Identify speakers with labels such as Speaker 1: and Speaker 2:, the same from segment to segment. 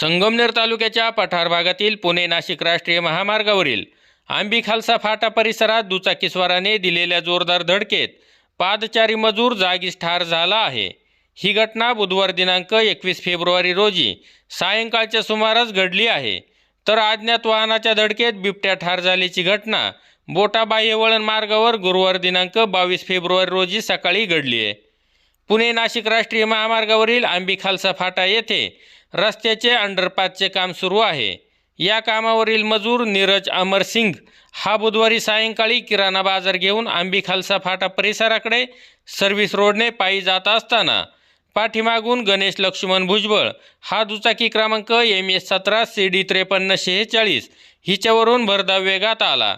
Speaker 1: संगमनेर तालुक्याच्या पठार भागातील पुणे नाशिक राष्ट्रीय महामार्गावरील आंबी खालसा फाटा परिसरात दुचाकीस्वाराने दिलेल्या जोरदार धडकेत पादचारी मजूर जागीच ठार झाला आहे. ही घटना बुधवार दिनांक एकवीस फेब्रुवारी रोजी सायंकाळच्या सुमारास घडली आहे. तर अज्ञात वाहनाच्या धडकेत बिबट्या ठार झाल्याची घटना बोटाबाह्य वळण मार्गावर गुरुवार दिनांक बावीस फेब्रुवारी रोजी सकाळी घडली आहे. पुणे नाशिक राष्ट्रीय महामार्गावरील आंबी खालसा फाटा येथे रस्त्याचे अंडरपासचे काम सुरू आहे. या कामावरील मजूर नीरज अमर सिंग हा बुधवारी सायंकाळी किराणा बाजार घेऊन आंबी खालसा फाटा परिसराकडे सर्व्हिस रोडने पायी जात असताना पाठीमागून गणेश लक्ष्मण भुजबळ हा दुचाकी क्रमांक एम एस सतरा सी डी त्रेपन्न शेहेचाळीस हिच्यावरून भरधाव वेगात आला.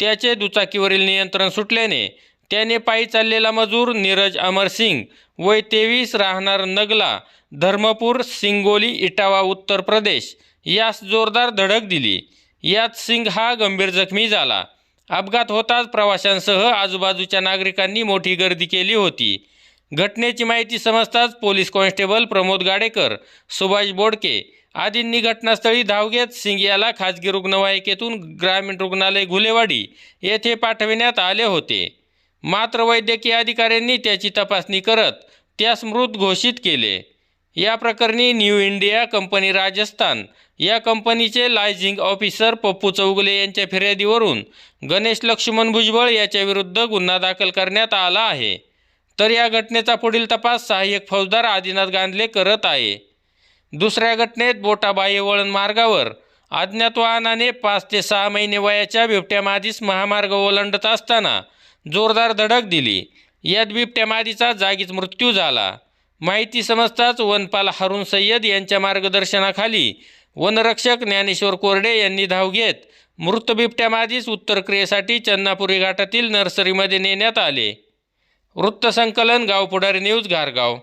Speaker 1: त्याचे दुचाकीवरील नियंत्रण सुटल्याने त्याने पायी चाललेला मजूर नीरज अमरसिंग वय तेवीस राहणार नगला धर्मपूर सिंगोली इटावा उत्तर प्रदेश यास जोरदार धडक दिली. यात सिंग हा गंभीर जखमी झाला. अपघात होताच प्रवाशांसह आजूबाजूच्या नागरिकांनी मोठी गर्दी केली होती. घटनेची माहिती समजताच पोलीस कॉन्स्टेबल प्रमोद गाडेकर सुभाष बोडके आदींनी घटनास्थळी धाव घेत सिंग याला खाजगी रुग्णवाहिकेतून ग्रामीण रुग्णालय घुलेवाडी येथे पाठविण्यात आले होते. मात्र वैद्यकीय अधिकाऱ्यांनी त्याची तपासणी करत त्यास मृत घोषित केले. या प्रकरणी न्यू इंडिया कंपनी राजस्थान या कंपनीचे लायझिंग ऑफिसर पप्पू चौगुले यांच्या फिर्यादीवरून गणेश लक्ष्मण भुजबळ याच्याविरुद्ध गुन्हा दाखल करण्यात आला आहे. तर या घटनेचा पुढील तपास सहाय्यक फौजदार आदिनाथ गांधले करत आहे. दुसऱ्या घटनेत बोटाबाह्य वळण मार्गावर अज्ञात वाहनाने पाच ते सहा महिने वयाच्या बिबट्या मादीस महामार्ग ओलांडत असताना जोरदार धडक दिली. यात बिबट्या मादीचा जागीच मृत्यू झाला. माहिती समजताच वनपाल हरुण सय्यद यांच्या मार्गदर्शनाखाली वनरक्षक ज्ञानेश्वर कोरडे यांनी धाव घेत मृत बिबट्या मादीस उत्तर क्रियेसाठी चन्नापुरी घाटातील नर्सरीमध्ये नेण्यात आले. वृत्तसंकलन गाव पुढारी न्यूज घारगाव.